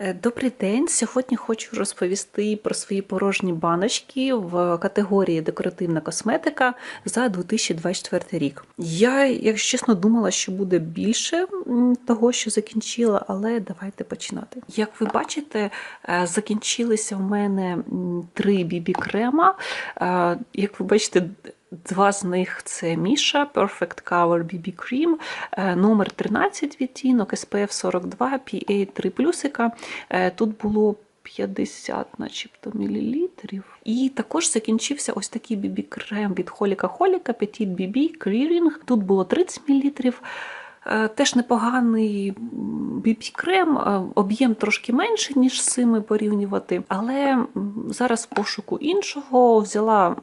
Е, Добрий день. Сьогодні хочу розповісти про свої порожні баночки в категорії декоративна косметика за 2024 рік. Я, якщо чесно, думала, що буде більше того, що закінчила, але давайте починати. Як ви бачите, е, закінчилися в мене три бібі крема. Е, Як ви бачите, Два з них це Міша Perfect Cover BB Cream, е, номер 13 відтінок, SPF 42, PA 3 плюсика. Е, Тут було 50 начебто мілілітрів. І також закінчився ось такий BB крем від Холіка Холіка Petit BB Clearing. Тут було 30 мілілітрів. Е, Теж непоганий бібі крем, е, об'єм трошки менший, ніж з цими порівнювати. Але зараз в пошуку іншого взяла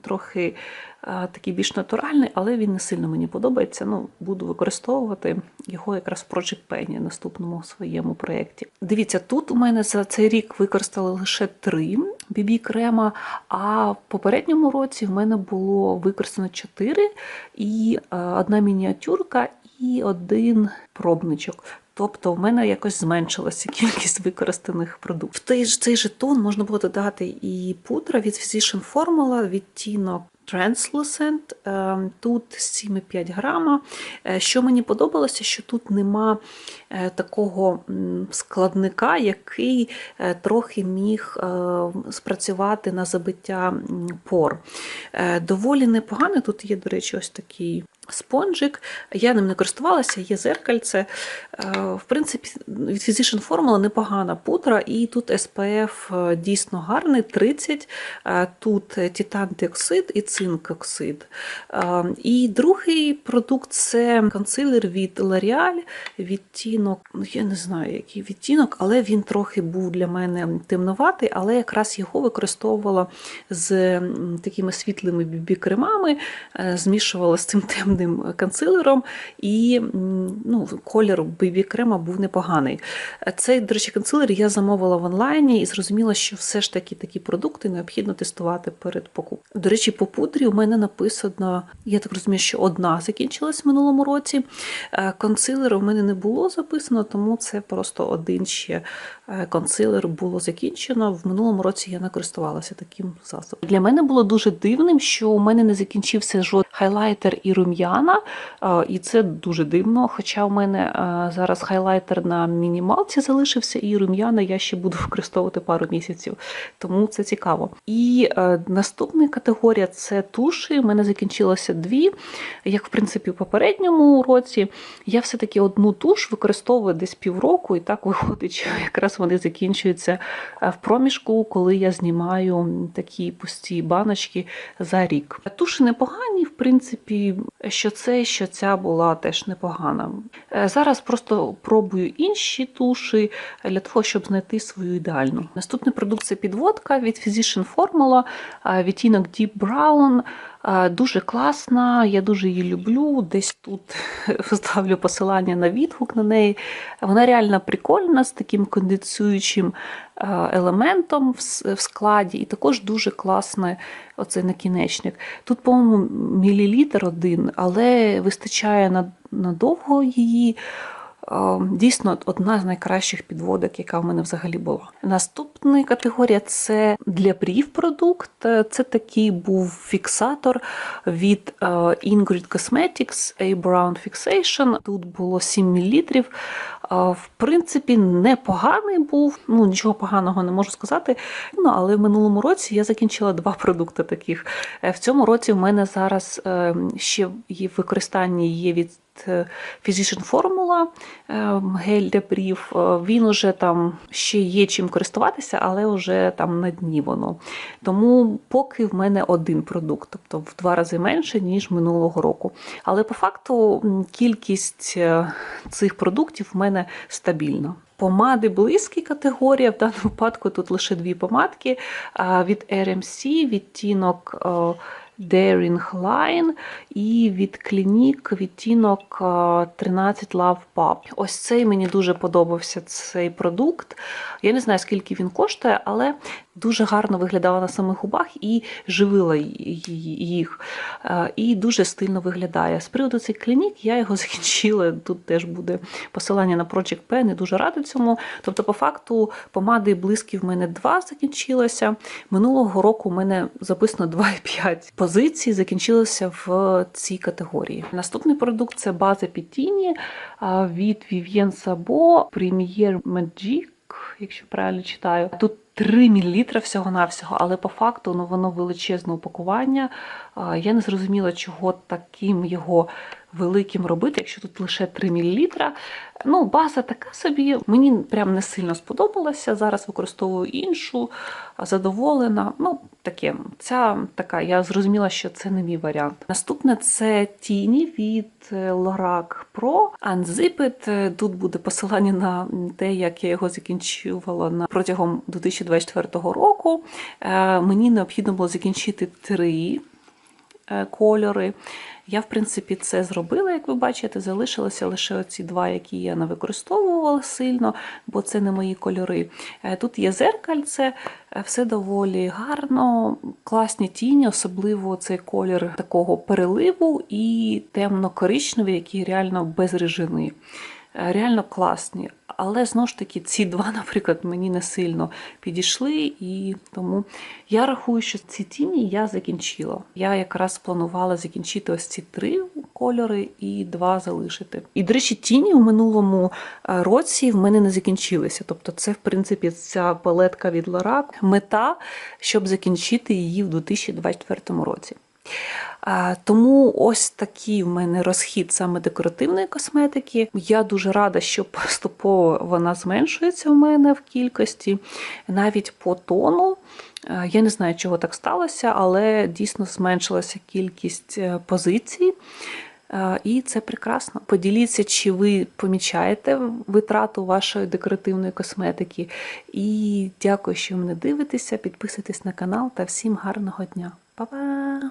трохи е, такий більш натуральний, але він не сильно мені подобається. Ну, буду використовувати його якраз в Project Penny, наступному своєму проєкті. Дивіться, тут у мене за цей рік використали лише три бібі крема, а в попередньому році в мене було використано чотири і одна мініатюрка і один пробничок. Тобто в мене якось зменшилася кількість використаних продуктів. В той ж цей жетон можна було додати і пудра від Physician Formula, відтінок Translucent. Е, Тут 7,5 грама. Е, Що мені подобалося, що тут нема е, такого складника, який е, трохи міг спрацювати на забиття пор. Доволі непоганий. Тут є, до речі, ось такий спонжик. Я ним не користувалася, є зеркальце. Е, В принципі, від Physician Formula непогана пудра, і тут SPF дійсно гарний 30. Е, Тут титан-диоксид і цинк-оксид. Е, І другий продукт це консилер від L'Oreal, відтінок, ну я не знаю, який відтінок, але він трохи був для мене темноватий, але якраз його використовувала з такими світлими бібі-кремами, е, змішувала з цим темним консилером, і ну, колір бібі-крема був непоганий. Цей, до речі, консилер я замовила в онлайні і зрозуміла, що все ж таки такі продукти необхідно тестувати перед покупкою. До речі, по пудрі у мене написано, я так розумію, що одна закінчилась в минулому році. Е, Консилера у мене не було записано, тому це просто один ще е, консилер було закінчено. В минулому році я не користувалася таким засобом. Для мене було дуже дивним, що у мене не закінчився жоден хайлайтер і рум'яна, е, і це дуже дивно. Хоча у мене е, зараз хайлайтер на мінімалці залишився, і рум'яна я ще буду використовувати пару місяців, тому це цікаво. І е, наступна категорія це туші. У мене закінчилося дві. Як в принципі в попередньому році, я все-таки одну туш використовую десь півроку, і так виходить, що якраз вони закінчуються в проміжку, коли я знімаю такі пусті баночки за рік. Туші непогані, в принципі, що це, що ця була теж непогана. Е, Зараз просто пробую інші туші для того, щоб знайти свою ідеальну. Наступний продукт це підводка від Physician Formula, відтінок Deep Brown. Дуже класна, я дуже її люблю. Десь тут вставлю посилання на відгук на неї. Вона реально прикольна з таким конденсуючим елементом в складі, і також дуже класний оцей накінечник. Тут, по-моєму, мілілітр один, але вистачає надовго її. Е, Дійсно, одна з найкращих підводок, яка в мене взагалі була. Наступна категорія це для брів продукт. Це такий був фіксатор від е, Ingrid Cosmetics A Brown Fixation. Тут було 7 мл. В принципі, непоганий був, ну нічого поганого не можу сказати. Ну, але в минулому році я закінчила два продукти таких. Е, В цьому році в мене зараз е, ще є в використанні є від е, Physician Formula гель для брів. Він уже там ще є чим користуватися, але вже там на дні воно. Тому поки в мене один продукт, тобто в два рази менше, ніж минулого року. Але по факту кількість цих продуктів в мене стабільна. Помади близькі категорія. В даному випадку тут лише дві помадки від RMC, відтінок е, Daring Line і від Clinique відтінок е, 13 Love Pub. Ось цей мені дуже подобався цей продукт. Я не знаю, скільки він коштує, але дуже гарно виглядала на самих губах і живила їх. Е, І дуже стильно виглядає. З приводу цих клінік я його закінчила. Тут теж буде посилання на Project Pen, і дуже рада цьому. Тобто, по факту, помади і блиски в мене два закінчилося. Минулого року у мене записано 2,5 позицій, закінчилися в цій категорії. Наступний продукт це база Пітіні від Vivienne Sabo Premier Magic, якщо правильно читаю. Тут 3 мл всього-навсього, але по факту ну, воно величезне упакування. Я не зрозуміла, чого таким його великим робити, якщо тут лише 3 мл. Ну, база така собі. Мені прям не сильно сподобалася. Зараз використовую іншу, задоволена. Ну, таке, ця така, я зрозуміла, що це не мій варіант. Наступне це тіні від е, Lorac Pro Unzipped. Е, Тут буде посилання на те, як я його закінчувала на протягом 2024 року. Е, Мені необхідно було закінчити три кольори. Я, в принципі, це зробила, як ви бачите, залишилося лише оці два, які я не використовувала сильно, бо це не мої кольори. Е, Тут є зеркальце, е, все доволі гарно, класні тіні, особливо цей колір такого переливу і темно-коричневий, який реально без режини. Е, Реально класні. Але знову ж таки, ці два, наприклад, мені не сильно підійшли, і тому я рахую, що ці тіні я закінчила. Я якраз планувала закінчити ось ці три кольори і два залишити. І, до речі, тіні в минулому е, році в мене не закінчилися. Тобто, це, в принципі, ця палетка від Lorac. Мета, щоб закінчити її в 2024 році. Тому ось такий в мене розхід саме декоративної косметики. Я дуже рада, що поступово вона зменшується в мене в кількості, навіть по тону. Я не знаю, чого так сталося, але дійсно зменшилася кількість е, позицій. І це прекрасно. Поділіться, чи ви помічаєте витрату вашої декоративної косметики. І дякую, що мене дивитеся. Підписуйтесь на канал та всім гарного дня. Па-па!